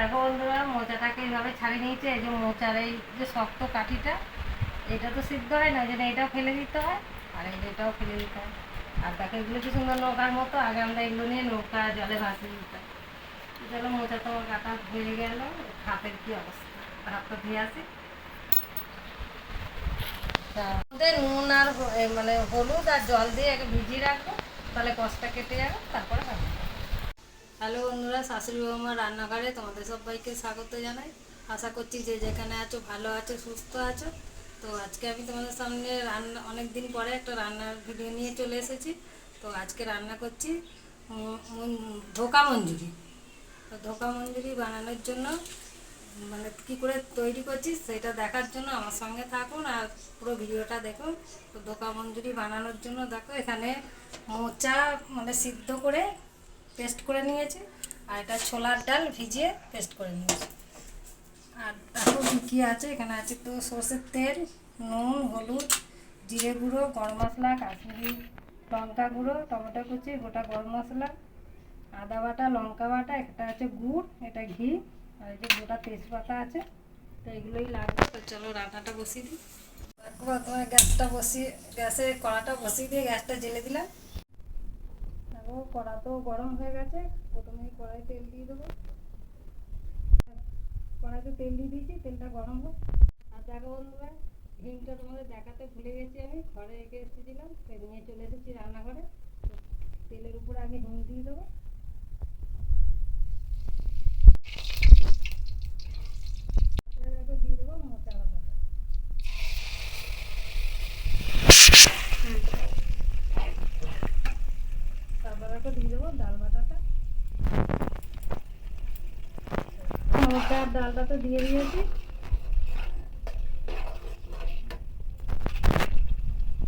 দেখো বন্ধুরা, মোচাটাকে এইভাবে ছাড়িয়ে নিয়েছে, এই যে মোচার এই যে শক্ত কাঠিটা, এটা তো সিদ্ধ হয় না জন্য এটাও ফেলে দিতে হয়, আর এই এটাও ফেলে দিতে হয়। আর দেখো, এগুলো কি সুন্দর নৌকার মতো, আগে আমরা এগুলো নিয়ে নৌকা জলে ভাসিয়ে দিতাম। চলো, মোচা তোমার কাটা হয়ে গেল, হাতের কি অবস্থা? হাতটা ধুয়ে আসি। ওদের নুন আর মানে হলুদ আর জল দিয়ে আগে ভিজিয়ে রাখব, তাহলে কষটা কেটে যাবে, তারপরে রান্না হ্যালো বন্ধুরা, শাশুড়ি বৌমার রান্নাঘরে তোমাদের সবাইকে স্বাগত জানাই। আশা করছি যে যেখানে আছো, ভালো আছো, সুস্থ আছো। তো আজকে আমি তোমাদের সামনে রান্না অনেক দিন পরে একটা রান্নার ভিডিও নিয়ে চলে এসেছি। তো আজকে রান্না করছি ধোকা মঞ্জুরি। তো ধোকা মঞ্জুরি বানানোর জন্য মানে কি করে তৈরি করছি সেটা দেখার জন্য আমার সঙ্গে থাকুন আর পুরো ভিডিওটা দেখুন। তো ধোকা মঞ্জুরি বানানোর জন্য দেখো, এখানে মোচা মানে সিদ্ধ করে পেস্ট করে নিয়েছি। আর এটা ছোলার ডাল ভিজিয়ে পেস্ট করে নিয়েছি। আর দেখো কী আছে? এখানে আছে তো সর্ষের তেল, নুন, হলুদ, জিরে গুঁড়ো, গরম মশলা, কাশ্মীরি লঙ্কা গুঁড়ো, টমেটো কুচি, গোটা গরম মশলা, আদা বাটা, লঙ্কা বাটা এটা আছে গুড়, এটা ঘি, আর এই যে গোটা তেজপাতা আছে, তো এগুলোই লাগবে। তো চলো রান্নাটা বসিয়ে দিই। প্রথমে গ্যাসটা বসিয়ে গ্যাসে কড়াটা বসিয়ে দিয়ে গ্যাসটা জেলে দিলাম। দেখো কড়া তো গরম হয়ে গেছে প্রথমে কড়াই তেল দিয়ে দেবো। কড়াইতে তেল দিয়ে দিয়েছি, তেলটা গরম হোক। আর দেখো বন্ধুরা, ডিমটা তোমাদের দেখাতে ভুলে গেছি আমি, ঘরে রেখে এসেছিলাম নিয়ে চলে এসেছি রান্নাঘরে। তেলের উপরে আগে ডিম দিয়ে দেবো তারপরে দেখো দিয়ে দেবো মোচা বাটাটা দেখো দিয়ে দেবো, ডাল বাটাটা। মোচা আর ডালটা তো দিয়ে দিয়েছি।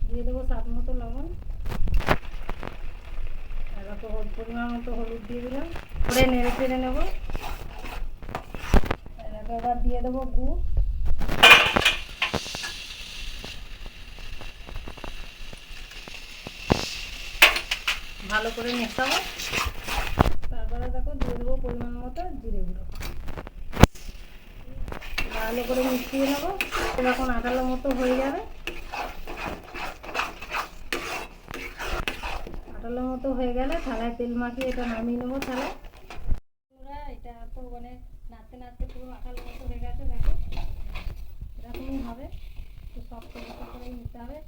দিয়ে দেবো স্বাদ মতো লবণ। হল- পরিমাণ মতো হলুদ দিয়ে দিলাম। করে নেড়ে চেড়ে নেব এবার দিয়ে দেবো গুড়। ভালো করে মেশাবো। তারপরে দেখো দিয়ে দেবো পরিমাণ মতো জিরে গুঁড়ো। ভালো করে মিশিয়ে নেব যখন আটালো মতো হয়ে যাবে। আটালো মতো হয়ে গেলে থালায় তেল মাখিয়ে এটা নামিয়ে নেব থালায়। এটা তো মানে নাড়তে নাড়তে পুরো আটালো মতো হয়ে গেছে, দেখো। এরকমই হবে শক্ত শক্ত করে নিতে হবে।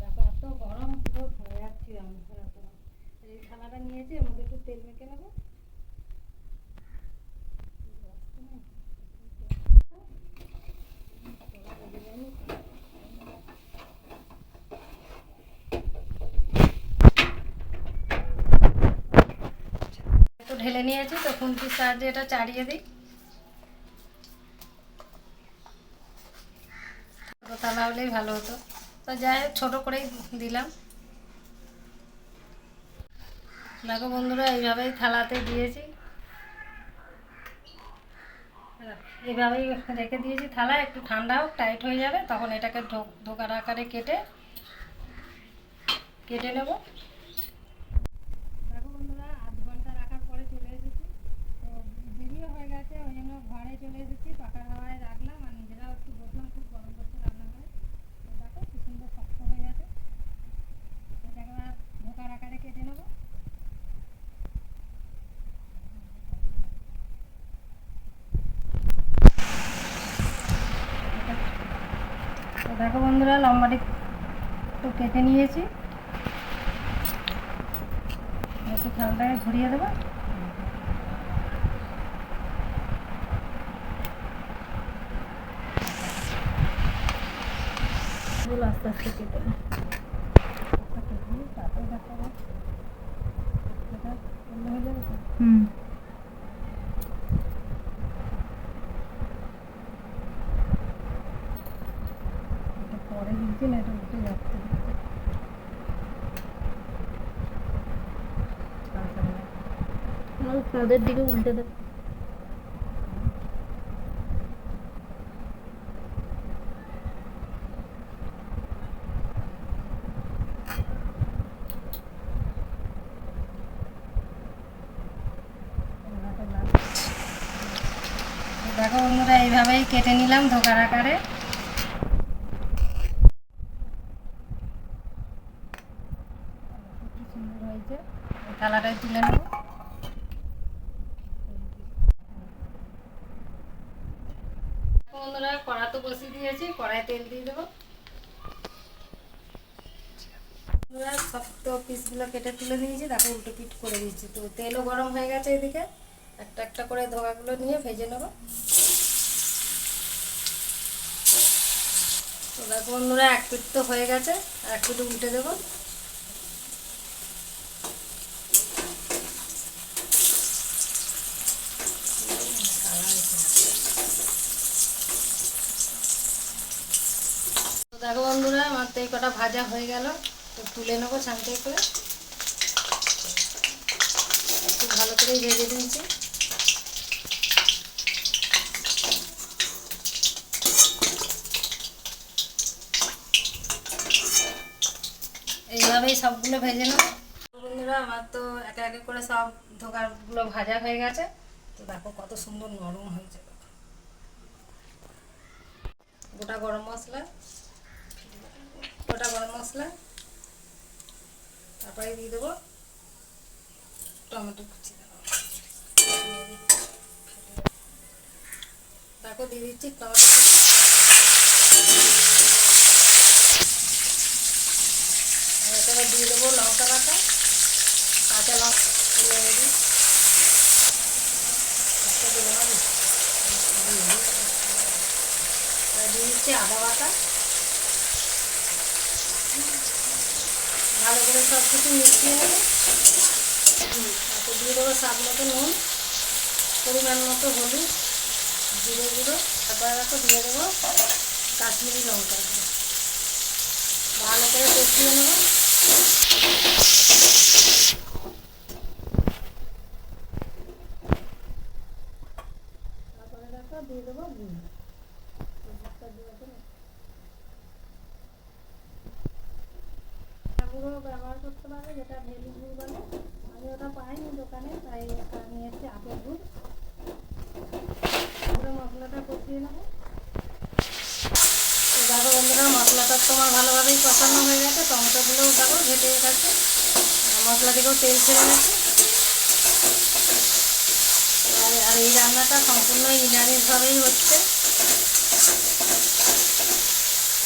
দেখো এত গরম, পুরো একটু ঢেলে নিয়েছি, তো খুন্তির সাহায্যে এটা চাড়িয়ে দিই। থালা হলেই ভালো হতো। তো যাই হোক, ছোটো করেই দিলাম। দেখো বন্ধুরা, এইভাবেই থালাতে দিয়েছি। এইভাবেই রেখে দিয়েছি থালা, একটু ঠান্ডা হোক, টাইট হয়ে যাবে, তখন এটাকে ঢোকার আকারে কেটে কেটে নেব। দেখো বন্ধুরা, আধ ঘণ্টা রাখার পরে চলে এসেছি। তো দেরিও হয়ে গেছে, ওই জন্য ঘরে চলে এসেছি, পাকা হাওয়ায় রাখলাম, আর নিজেরাও একটু বসলাম, খুব গরম করছে রান্নাঘরে। তো দেখো কি সুন্দর শক্ত হয়ে গেছে। এটাকে ঢোকার আকারে কেটে নেব তো দেখো বন্ধুরা লম্বাটি একটু কেটে নিয়েছি। একটু থালটাকে ঘুরিয়ে দেবো। আস্তে আস্তে কেটে নে। আস্তে কেটে নে, তারপরে দেখো আবার এটা অন্য হয়ে যাবে তো। হুম এটা পরে দিচ্ছি না এটা উঠে যাচ্ছে দিকে উল্টে লাগছে দেখো বন্ধুরা এইভাবেই কেটে নিলাম ধোকার আকারে কি সুন্দর হয়েছে এই থালাটাই তুলে নেব বন্ধুরা কড়া তো বসিয়ে দিয়েছি কড়াই তেল দিয়ে দেবো। শক্ত পিসগুলো কেটে তুলে নিয়েছি তাকে উল্টো পিট করে দিয়েছি তো তেলও গরম হয়ে গেছে এদিকে। একটা একটা করে ধোকাগুলো নিয়ে ভেজে নেব। তো দেখো বন্ধুরা, এক পিট তো হয়ে গেছে, আর এক পিট উল্টে দেবো তো দেখো বন্ধুরা আমার তো এই কটা ভাজা হয়ে গেল, তো তুলে নেব ছানতে করে। একটু ভালো করেই ভেজে দিয়েছি এইভাবেই সবগুলো ভেজে নেব। বন্ধুরা, আমার তো একে একে করে সব ধোকারগুলো ভাজা হয়ে গেছে। তো দেখো কত সুন্দর নরম হয়েছে। গোটা গরম মশলা। গোটা গরম মশলা, তারপরে দিয়ে দেবো টমেটো কুচি। দেখো দিয়ে দিচ্ছি টমেটো আর দিয়ে দেবো লঙ্কা বাটা, কাঁচা লঙ্কা দিয়ে দিয়ে দিচ্ছি আদা বাটা। ভালো করে সব কিছু মিশিয়ে নেব। তারপর দিয়ে দেবো স্বাদ মতো নুন, পরিমাণ মতো হলুদ, জিরে গুঁড়ো তারপরে দেখো দিয়ে দেবো কাশ্মীরি লঙ্কা। ভালো করে কষিয়ে নেব। তারপরে দেখো দিয়ে দেবো গুঁড়ো হলুদটা দিয়ে দেবো গুঁড়ো ব্যবহার করতে পারবে যেটা ভেলি গুড় বলে। আমি ওটা পাইনি দোকানে, তাই এটা নিয়ে এসেছি আপেল গুড়। পুরো মশলাটা কষিয়ে নেব। তো দেখো বন্ধুরা, মশলাটা তোমার ভালোভাবেই কষানো হয়ে গেছে। টমেটোগুলোও দেখো ঘেটে গেছে। মশলা থেকেও তেল ছেড়ে গেছে। আর এই রান্নাটা সম্পূর্ণ নিরামিষভাবেই হচ্ছে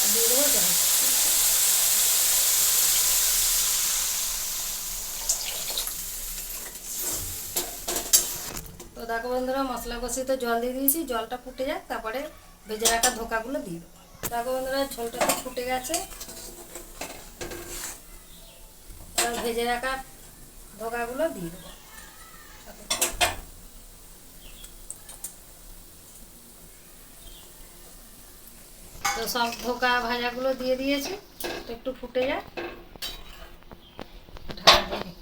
আর দিয়ে দেবো জল তো দেখো বন্ধুরা, মশলা কষিয়ে তো জল দিয়ে দিয়েছি, জলটা ফুটে যাক, তারপরে ভেজে রাখা ধোকাগুলো দিয়ে দেবো। দেখো বন্ধুরা, ঝোলটা তো ফুটে গেছে। ভেজে রাখা ধোকাগুলো দিয়ে দেবো। তো সব ধোকা ভাজাগুলো দিয়ে দিয়েছি একটু ফুটে যাক ঢাকা দিয়ে দিই।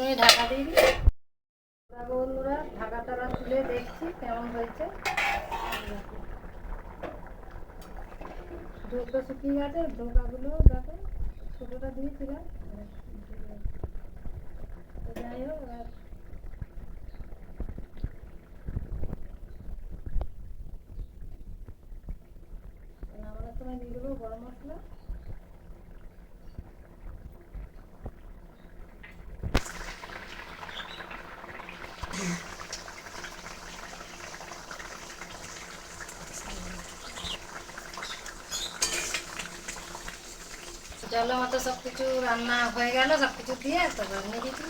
একটুখানি ঢাকা দিয়ে দিই। বন্ধুরা, ঢাকা টাকা তুলে দেখছি কেমন হয়েছে। ঝোলটা শুকিয়ে গেছে ধোকাগুলো দেখো, ছোটোটা দিয়েছিলাম তো যাই হোক এবার নামানোর সময় দিয়ে দেবো গরম মশলা চলো মতো সব কিছু রান্না হয়ে গেল সব কিছু দিয়ে তো নিয়ে দিচ্ছি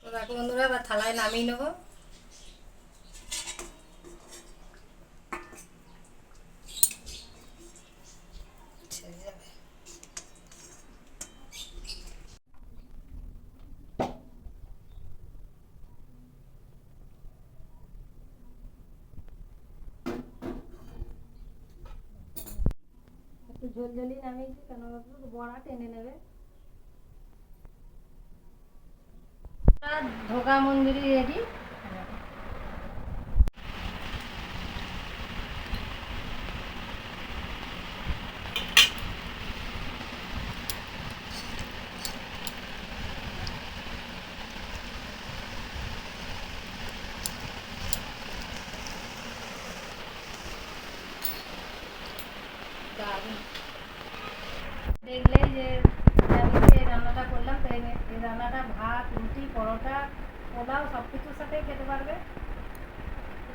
তো বন্ধুরা, এবার থালায় নামিয়ে নেব। ঝোলঝলি নামিয়েছি কেন বলতো বড়া টেনে নেবে ধোকা মঞ্জুরি রেডি garden. রান্নাটা, ভাত, রুটি, পরোটা, পোলাও সব কিছুর সাথেই খেতে পারবে।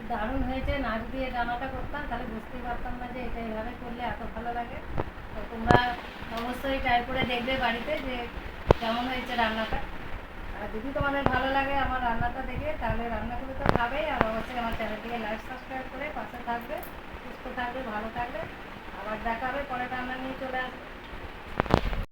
দারুণ হয়েছে নাচ দিয়ে রান্নাটা করতাম, তাহলে বুঝতেই পারতাম না যে এটা এইভাবে করলে এত ভালো লাগে। তো তোমরা অবশ্যই ট্রাই করে দেখবে বাড়িতে যে কেমন হয়েছে রান্নাটা। আর যদি তোমাদের ভালো লাগে আমার রান্নাটা দেখে, তাহলে রান্না করে তো খাবেই। আর অবশ্যই আমার চ্যানেলটিকে লাইক সাবস্ক্রাইব করে পাশে থাকবে, সুস্থ থাকবে, ভালো থাকবে। আবার দেখা হবে পরে রান্না নিয়ে চলে আসবে।